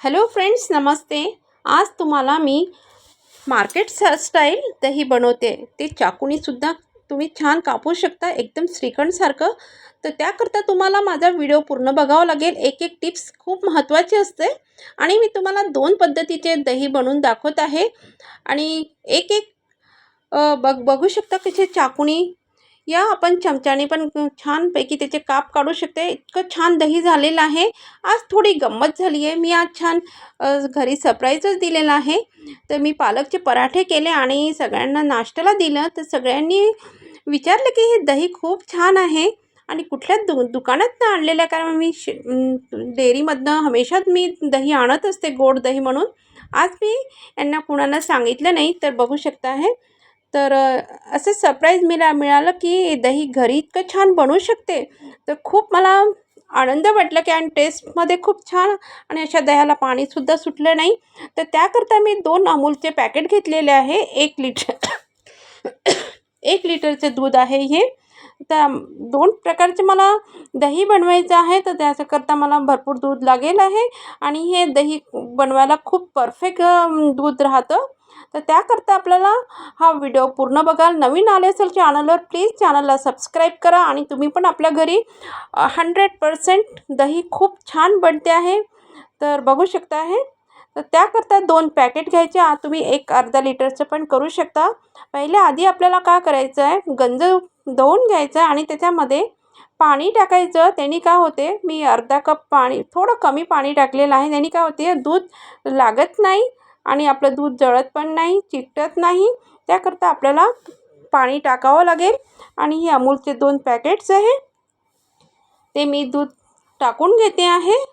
Hello friends नमस्ते. आज तुम्हाला मी market स स्टाईल दही बनवते. ते चाकूनीसुद्धा तुम्ही छान कापू शकता एकदम श्रीखंडसारखं तर त्याकरता तुम्हाला माझा व्हिडिओ पूर्ण बघावा लागेल. एक एक टिप्स खूप महत्त्वाची असते. आणि मी तुम्हाला दोन पद्धतीचे दही बनवून दाखवत आहे. आणि एक एक बघ बघू शकता कसे चाकूनी या आपण चमच्याने पण छानपैकी त्याचे काप काढू शकते. इतकं छान दही झालेलं आहे. आज थोडी गंमत झाली आहे. मी आज छान घरी सरप्राईजच दिलेला आहे. तर मी पालकचे पराठे केले आणि सगळ्यांना नाश्त्याला दिलं. तर सगळ्यांनी विचारलं की हे दही खूप छान आहे आणि कुठल्या दु दुकानातनं आणलेलं आहे? कारण मी श डेअरीमधनं हमेशाच मी दही आणत असते गोड दही म्हणून. आज मी यांना कुणाला सांगितलं नाही तर बघू शकता आहे तर असं सरप्राईज मिळा मिळालं की दही घरी इतकं छान बनवू शकते. तर खूप मला आनंद वाटला की आणि टेस्टमध्ये खूप छान आणि अशा दह्याला पाणीसुद्धा सुटलं नाही. तर त्याकरता मी दोन अमूलचे पॅकेट घेतलेले आहे. एक लिटर एक लिटरचे दूध आहे हे. तर दोन प्रकारचे मला दही बनवायचं आहे. तर त्याच्याकरता मला भरपूर दूध लागेल आहे. आणि हे दही बनवायला खूप परफेक्ट दूध राहतं. तर त्याकरता आपल्याला हा व्हिडिओ पूर्ण बघाल नवीन आले असेल चॅनलवर प्लीज चॅनलला सबस्क्राईब करा आणि तुम्ही पण आपल्या घरी हंड्रेड पर्सेंट दही खूप छान बनते आहे. तर बघू शकता आहे. तर त्याकरता दोन पॅकेट घ्यायचे आ तुम्ही एक अर्धा लिटरचं पण करू शकता. पहिले आधी आपल्याला काय करायचं आहे? गंज धुवून घ्यायचं आणि त्याच्यामध्ये पाणी टाकायचं. त्यांनी काय होते? मी अर्धा कप पाणी थोडं कमी पाणी टाकलेलं आहे. त्यांनी काय होते? दूध लागत नाही. आणि आपलं दूध जळत पण नाही चिकटत नाही. त्याकरता आपल्याला पाणी टाकावं लागेल. आणि हे अमूलचे दोन पॅकेट्स आहे. ते मी दूध टाकून घेते आहे.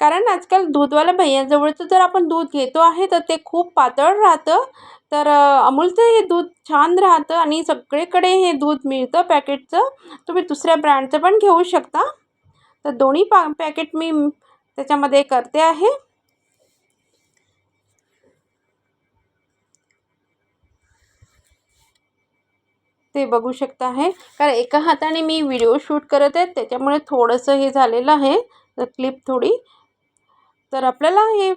कारण आजकाल दूधवाला भैयाजवळचं जर आपण दूध घेतो आहे तर ते खूप पातळ राहतं. तर अमूलचं हे दूध छान राहतं आणि सगळीकडे हे दूध मिळतं पॅकेटचं. तुम्ही दुसऱ्या ब्रँडचं पण घेऊ शकता. तर दोन्ही पा पॅकेट मी त्याच्यामध्ये करते आहे. ते बघू शकता आहे. कारण एका हाताने मी व्हिडिओ शूट करत आहे त्याच्यामुळे थोडंसं हे झालेलं आहे. तर क्लिप थोडी. तर आपल्याला हे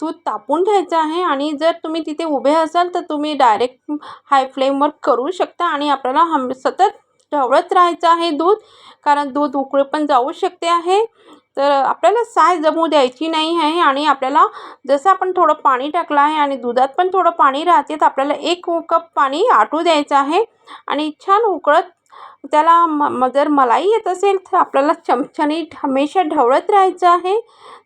दूध तापून घ्यायचं आहे आणि जर तुम्ही तिथे उभे असाल तर तुम्ही डायरेक्ट हाय फ्लेमवर करू शकता आणि आपल्याला हम सतत ढवळत राहायचं आहे दूध. कारण दूध उकळे पण जाऊ शकते आहे. तर आपल्याला साय जमू द्यायची नाही आहे आणि आपल्याला जसं आपण थोडं पाणी टाकलं आहे आणि दुधात पण थोडं पाणी राहते तर आपल्याला एक कप पाणी आटू द्यायचं आहे आणि छान उकळत त्याला म म जर मलाई येत असेल तर आपल्याला चमच्याने हमेशा ढवळत राहायचं आहे.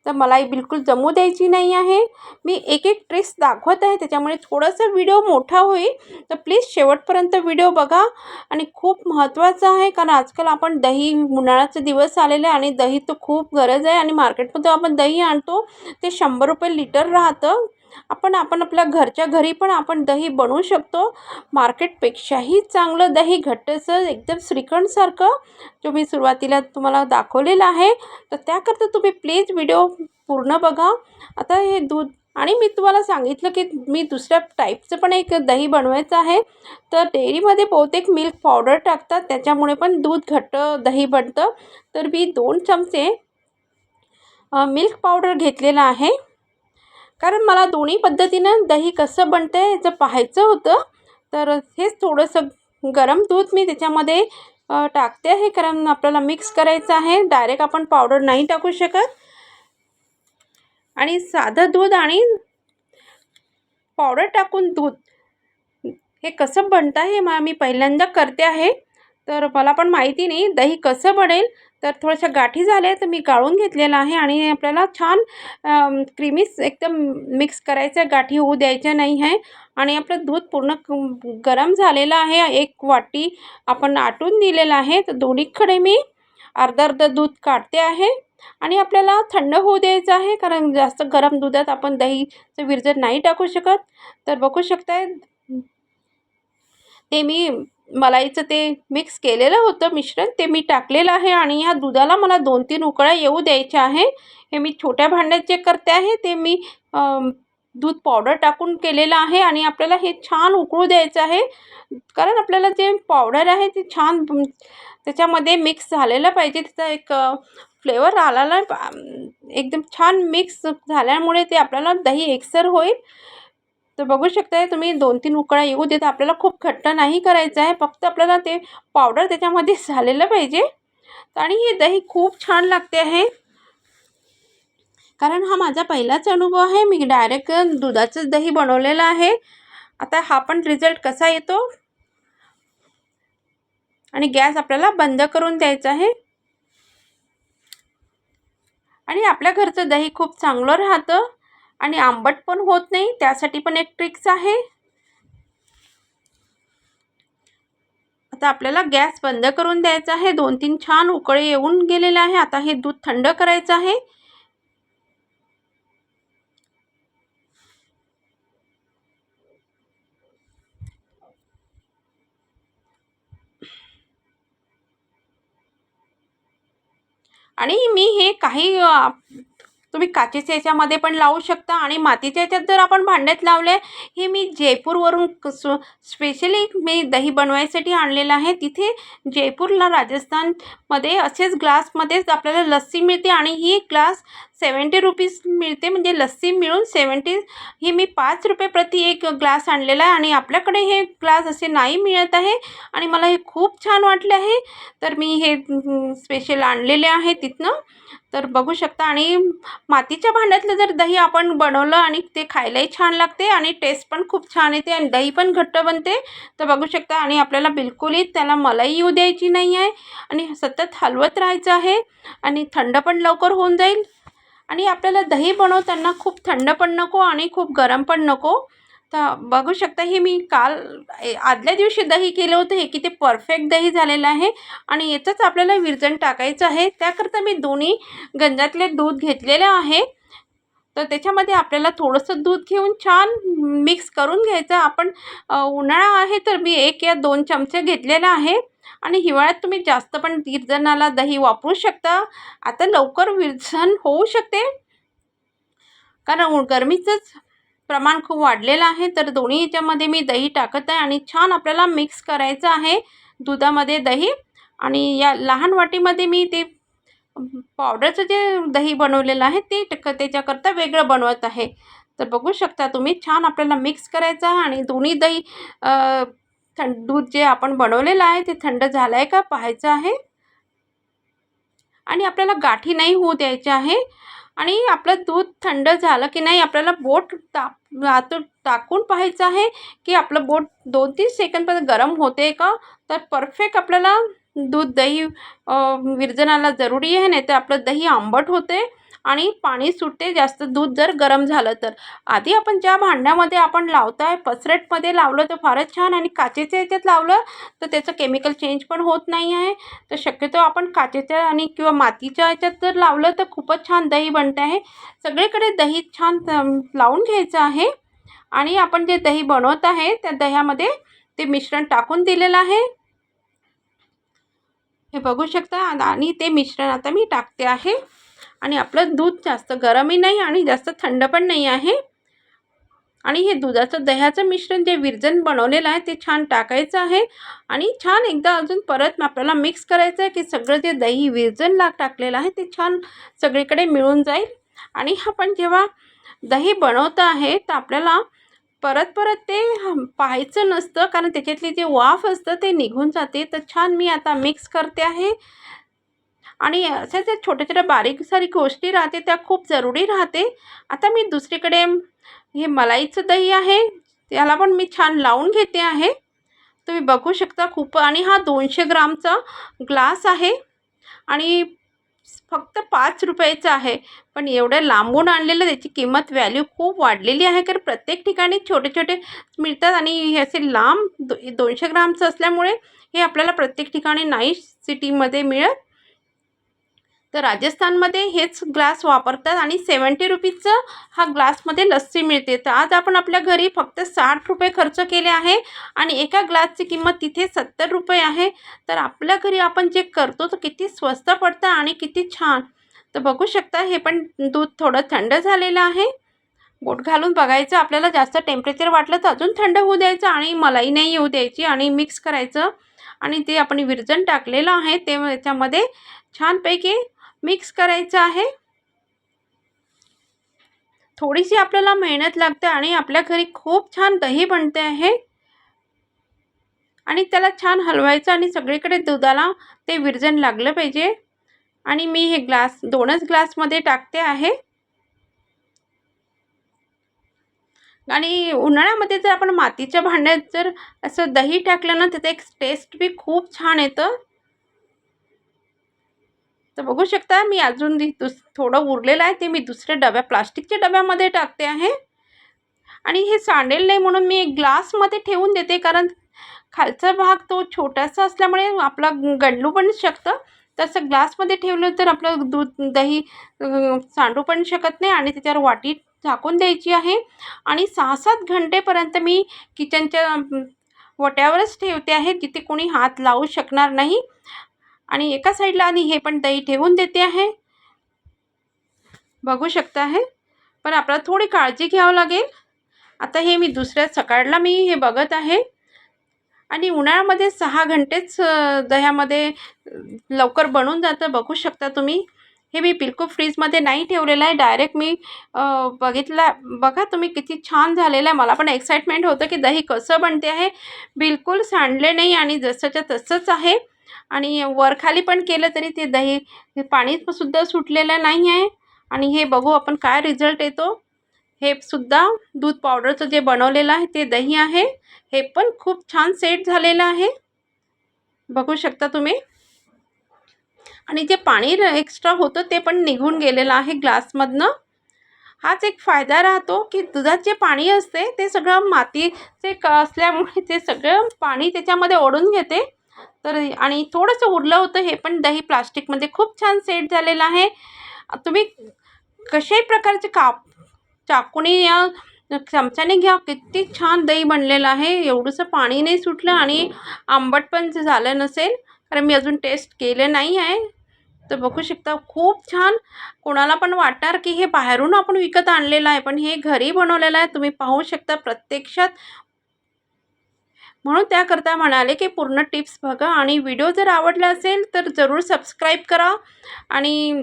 तर मलाई बिलकुल जमू द्यायची नाही आहे. मी एक एक ट्रिक्स दाखवत आहे. त्याच्यामुळे थोडासा व्हिडिओ मोठा होईल. तर प्लीज शेवटपर्यंत व्हिडिओ बघा. आणि खूप महत्त्वाचं आहे कारण आजकाल आपण दही उन्हाळ्याचे दिवस आलेले आहे आणि दही तर खूप गरज आहे. आणि मार्केटमध्ये आपण दही आणतो. ते शंभर रुपये लिटर राहतं. आपण आपण आपल्या घरच्या घरी पण आपण दही बनवू शकतो. मार्केटपेक्षाही चांगलं दही घट्टसर एकदम श्रीखंडसारखं. जो मी सुरुवातीला तुम्हाला दाखवलेलं आहे. तर त्याकरता तुम्ही प्लीज व्हिडिओ पूर्ण बघा. आता हे दूध आणि मी तुम्हाला सांगितलं की मी दुसऱ्या टाईपचं पण एक दही बनवायचं आहे. तर डेअरीमध्ये बहुतेक मिल्क पावडर टाकतात त्याच्यामुळे पण दूध घट्ट दही बनतं. तर मी दोन चमचे मिल्क पावडर घेतलेलं आहे. कारण मला दोन्ही पद्धतीनं दही कसं बनतं आहे याचं पाहायचं होतं. तर हेच थोडंसं गरम दूध मी त्याच्यामध्ये टाकते आहे कारण आपल्याला मिक्स करायचं आहे. डायरेक्ट आपण पावडर नाही टाकू शकत. आणि साधं दूध आणि पावडर टाकून दूध हे कसं बनतं आहे मा मी पहिल्यांदा करते आहे. तर मला पण माहिती नाही दही कसं बनेल. तर थोड्याशा गाठी झाल्या तर मी गाळून घेतलेलं आहे आणि आपल्याला छान क्रीमीस एकदम मिक्स करायचं आहे गाठी होऊ द्यायच्या नाही आहे आणि आपलं दूध पूर्ण गरम झालेलं आहे. एक वाटी आपण आटून दिलेलं आहे. तर दोन्हीकडे मी अर्धा अर्धा दूध काढते आहे आणि आपल्याला थंड होऊ द्यायचं आहे कारण जास्त गरम दुधात आपण दहीचं विरजण नाही टाकू शकत. तर बघू शकताय ते मी मलाईचं ते मिक्स केलेलं होतं मिश्रण ते मी टाकलेलं आहे आणि या दुधाला मला दोन तीन उकळ्या येऊ द्यायच्या आहे हे मी छोट्या भांड्यात जे करते आहे ते मी दूध पावडर टाकून केलेलं आहे आणि आपल्याला हे छान उकळू द्यायचं आहे. कारण आपल्याला जे पावडर आहे ते छान त्याच्यामध्ये मिक्स झालेलं पाहिजे. त्याचा एक फ्लेवर आलेला एकदम छान मिक्स झाल्यामुळे ते आपल्याला दही एकसर होईल. तर बघू शकताय तुम्ही दोन तीन उकळा येऊ देत आपल्याला खूप घट्ट नाही करायचं आहे फक्त आपल्याला ते पावडर त्याच्यामध्ये झालेलं पाहिजे. आणि हे दही खूप छान लागते आहे. कारण हा माझा पहिलाच अनुभव आहे मी डायरेक्ट दुधाचंच दही बनवलेलं आहे. आता हा पण रिझल्ट कसा येतो? आणि गॅस आपल्याला बंद करून द्यायचा आहे. आणि आपल्या घरचं दही खूप चांगलं राहतं. आणि आंबट पण होत नाही त्यासाठी पण एक ट्रिक्स आहे. आता आपल्याला गॅस बंद करून द्यायचा आहे. दोन तीन छान उकळे येऊन गेलेले आहे. आता हे दूध थंड करायचं आहे. आणि मी हे काही तुम्ही काचेच्या याच्यामध्ये पण लावू शकता आणि मातीच्या याच्यात जर आपण भांड्यात लावले हे मी जयपूरवरून कसं स्पेशली मी दही बनवायसाठी आणलेलं आहे. तिथे जयपूरला राजस्थानमध्ये असेच ग्लासमध्येच आपल्याला लस्सी मिळते आणि ही ग्लास सेवन्टी रुपीज मिळते. म्हणजे लस्सी मिळून सेवन्टी ही मी पाच रुपये प्रति एक ग्लास आणलेला आहे आणि आपल्याकडे हे ग्लास असे नाही मिळत आहे आणि मला हे खूप छान वाटले आहे. तर मी हे स्पेशल आणलेले आहे तिथनं. तर बघू शकता. आणि मातीच्या भांड्यातलं जर दही आपण बनवलं आणि ते खायलाही छान लागते आणि टेस्ट पण खूप छान येते आणि दही पण घट्ट बनते तर बघू शकता. आणि आपल्याला बिलकुलही त्याला मलाई येऊ द्यायची नाही आहे. आणि सतत हलवत राहायचं आहे आणि थंड पण लवकर होऊन जाईल. आणि आपल्याला दही बनवताना खूप थंड पण नको आणि खूप गरम पण नको. तर बघू शकता हे मी काल आदल्या दिवशी दही केलं होतं हे की ते परफेक्ट दही झालेलं आहे आणि याचंच आपल्याला विरजण टाकायचं आहे. त्याकरता मी दोन्ही गंजातले दूध घेतलेलं आहे. तर त्याच्यामध्ये आपल्याला थोडंसं दूध घेऊन छान मिक्स करून घ्यायचं. आपण उन्हाळा आहे तर मी एक या दोन चमचे घेतलेला आहे आणि हिवाळ्यात तुम्ही जास्त पण विरजणाला दही वापरू शकता. आता लवकर विरजण होऊ शकते. कारण गरमीचंच प्रमाण खूप वाढलेलं आहे. तर दोन्ही याच्यामध्ये मी दही टाकत आहे आणि छान आपल्याला मिक्स करायचं आहे दुधामध्ये दही. आणि या लहान वाटीमध्ये मी ते पावडरचं जे दही बनवलेलं आहे ते त्याच्याकरता वेगळं बनवत आहे. तर बघू शकता तुम्ही छान आपल्याला मिक्स करायचं आहे आणि दोन्ही दही थंड दूध जे आपण बनवलेलं आहे ते थंड झालं आहे का पाहायचं आहे. आणि आपल्याला गाठी नाही होऊ द्यायची आहे. आणि आपलं दूध थंड झालं की नाही आपल्याला बोट ताप आतून टाकून पाहायचं आहे की आपलं बोट दोन तीन सेकंदपर्यंत गरम होते का? तर परफेक्ट आपल्याला दूध दही विरजनाला जरुरी आहे नाही तर आपलं दही आंबट होते. आणि पाणी सुटते जास्त दूध जर गरम झालं तर. आधी आपण ज्या भांड्यामध्ये आपण लावतो आहे पसरटमध्ये लावलं तर फारच छान आणि काचेच्या याच्यात लावलं तर त्याचं केमिकल चेंज पण होत नाही आहे. तर शक्यतो आपण काचेच्या आणि किंवा मातीच्या याच्यात जर लावलं तर खूपच छान दही बनते आहे. सगळीकडे दही छान लावून घ्यायचं आहे. आणि आपण जे दही बनवत आहे त्या दह्यामध्ये ते मिश्रण टाकून दिलेलं आहे. हे बघू शकता आणि ते मिश्रण आता मी टाकते आहे. आणि आपलं दूध जास्त गरमही नाही आणि जास्त थंड पण नाही आहे. आणि हे दुधाचं दह्याचं मिश्रण जे विरजन बनवलेलं आहे ते छान टाकायचं आहे. आणि छान एकदा अजून परत आपल्याला मिक्स करायचं आहे की सगळं जे दही विरजनला टाकलेलं आहे ते छान सगळीकडे मिळून जाईल. आणि आपण जेव्हा दही बनवतं आहे तर आपल्याला परत परत ते पाहायचं नसतं कारण त्याच्यातली जे वाफ असतं ते निघून जाते. तर छान मी आता मिक्स करते आहे. आणि अशा ज्या छोट्या छोट्या बारीक सारी गोष्टी राहते त्या खूप जरुरी राहते. आता मी दुसरीकडे हे मलाईचं दही आहे त्याला पण मी छान लावून घेते आहे. तुम्ही बघू शकता खूप आणि हा दोनशे ग्रामचा ग्लास आहे. आणि फक्त पाच रुपयाचं आहे पण एवढं लांबून आणलेलं त्याची किंमत व्हॅल्यू खूप वाढलेली आहे कारण प्रत्येक ठिकाणी छोटे छोटे मिळतात. आणि हे असे लांब दो दोनशे ग्रामचं असल्यामुळे हे आपल्याला प्रत्येक ठिकाणी नाही सिटीमध्ये मिळत. तर राजस्थानमध्ये हेच ग्लास वापरतात आणि सेवन्टी रुपीजचं हा ग्लासमध्ये लस्सी मिळते. तर आज आपण आपल्या घरी फक्त साठ रुपये खर्च केले आहे आणि एका ग्लासची किंमत तिथे सत्तर रुपये आहे. तर आपल्या घरी आपण जे करतो तर किती स्वस्त पडतं आणि किती छान. तर बघू शकता हे पण दूध थोडं थंड झालेलं आहे. बोट घालून बघायचं आपल्याला जास्त टेम्परेचर वाटलं तर अजून थंड होऊ द्यायचं आणि मलाई नाही येऊ द्यायची आणि मिक्स करायचं. आणि ते आपण विरजन टाकलेलं आहे ते त्याच्यामध्ये छानपैकी मिक्स करायचं आहे. थोडीशी आपल्याला मेहनत लागते आणि आपल्या घरी खूप छान दही बनते आहे. आणि त्याला छान हलवायचं आणि सगळीकडे दुधाला ते विरजन लागलं पाहिजे. आणि मी हे ग्लास दोनच ग्लासमध्ये टाकते आहे. आणि उन्हाळ्यामध्ये जर आपण मातीच्या भांड्यात जर असं दही टाकलं ना त्याचं एक टेस्ट बी खूप छान येतं. तर बघू शकता मी अजून दुस थोडं उरलेलं आहे ते मी दुसऱ्या डब्या प्लास्टिकच्या डब्यामध्ये टाकते आहे. आणि हे सांडेल नाही म्हणून मी एक ग्लासमध्ये ठेवून देते कारण खालचा भाग तो छोटासा असल्यामुळे आपला गंडलू पण शकतं. तसं ग्लासमध्ये ठेवलं तर आपलं दूध दही सांडू पण शकत नाही आणि त्याच्यावर वाटी झाकून द्यायची आहे. आणि सहा सात घंटेपर्यंत मी किचनच्या वट्यावरच ठेवते आहे तिथे कोणी हात लावू शकणार नाही. आणि एका साईडला आणि हे पण दही ठेवून देते आहे. बघू शकता आहे. पण आपल्याला थोडी काळजी घ्यावं लागेल. आता हे मी दुसऱ्या सकाळला मी हे बघत आहे. आणि उन्हाळ्यामध्ये सहा घंटेच दह्यामध्ये लवकर बनून जातं बघू शकता तुम्ही. हे मी बिलकुल फ्रीजमध्ये नाही ठेवलेलं आहे. डायरेक्ट मी बघितला बघा तुम्ही किती छान झालेलं आहे. मला पण एक्साइटमेंट होतं की दही कसं बनते आहे. बिलकुल सांडले नाही आणि जसंच्या तसंच आहे. आणि वरखाली पण केलं तरी ते दही पाणीसुद्धा सुटलेलं नाही आहे. आणि हे बघू आपण काय रिझल्ट येतो. हे सुद्धा दूध पावडरचं जे बनवलेलं आहे ते दही आहे. हे पण खूप छान सेट झालेलं आहे. बघू शकता तुम्ही. आणि जे पाणी एक्स्ट्रा होतं ते पण निघून गेलेलं आहे ग्लासमधनं हाच एक फायदा राहतो की दुधात जे पाणी असते ते सगळं मातीचे क असल्यामुळे ते सगळं पाणी त्याच्यामध्ये ओढून घेते. तर आणि थोडंसं उरलं होतं हे पण दही प्लास्टिकमध्ये खूप छान सेट झालेलं आहे. तुम्ही कशाही प्रकारचे काप चाकूने या चमच्याने घ्या. किती छान दही बनलेलं आहे. एवढंसं पाणी नाही सुटलं आणि आंबट पण झालं नसेल. कारण मी अजून टेस्ट केलं नाही आहे. तर बघू शकता खूप छान. कोणाला पण वाटणार की हे बाहेरून आपण विकत आणलेलं आहे पण हे घरी बनवलेलं आहे. तुम्ही पाहू शकता प्रत्यक्षात म्हणून त्याकरता म्हणाले की पूर्ण टिप्स बघा आणि व्हिडिओ जर आवडला असेल तर जरूर सबस्क्राईब करा. आणि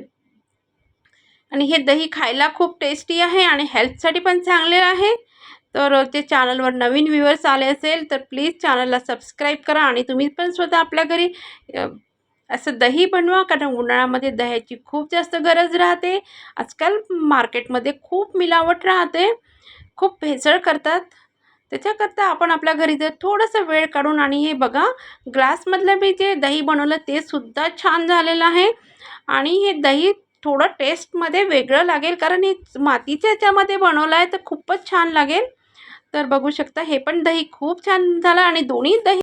आणि हे दही खायला खूप टेस्टी आहे आणि हेल्थसाठी पण चांगले आहे. तर ते चॅनलवर नवीन व्ह्युअर्स आले असेल तर प्लीज चॅनलला सबस्क्राईब करा आणि तुम्ही पण स्वतः आपल्या घरी असं दही बनवा कारण उन्हाळ्यामध्ये दह्याची खूप जास्त गरज राहते. आजकाल मार्केटमध्ये खूप मिलावट राहते. खूप भेसळ करतात. त्याच्याकरता आपण आपल्या घरी जर थोडंसं वेळ काढून आणि हे बघा ग्लासमधलं मी जे दही बनवलं ते सुद्धा छान झालेलं आहे. आणि हे दही थोडं टेस्टमध्ये वेगळं लागेल कारण हे मातीच्या याच्यामध्ये बनवलं आहे तर खूपच छान लागेल. तर बघू शकता हे पण दही खूप छान झालं आणि दोन्ही दही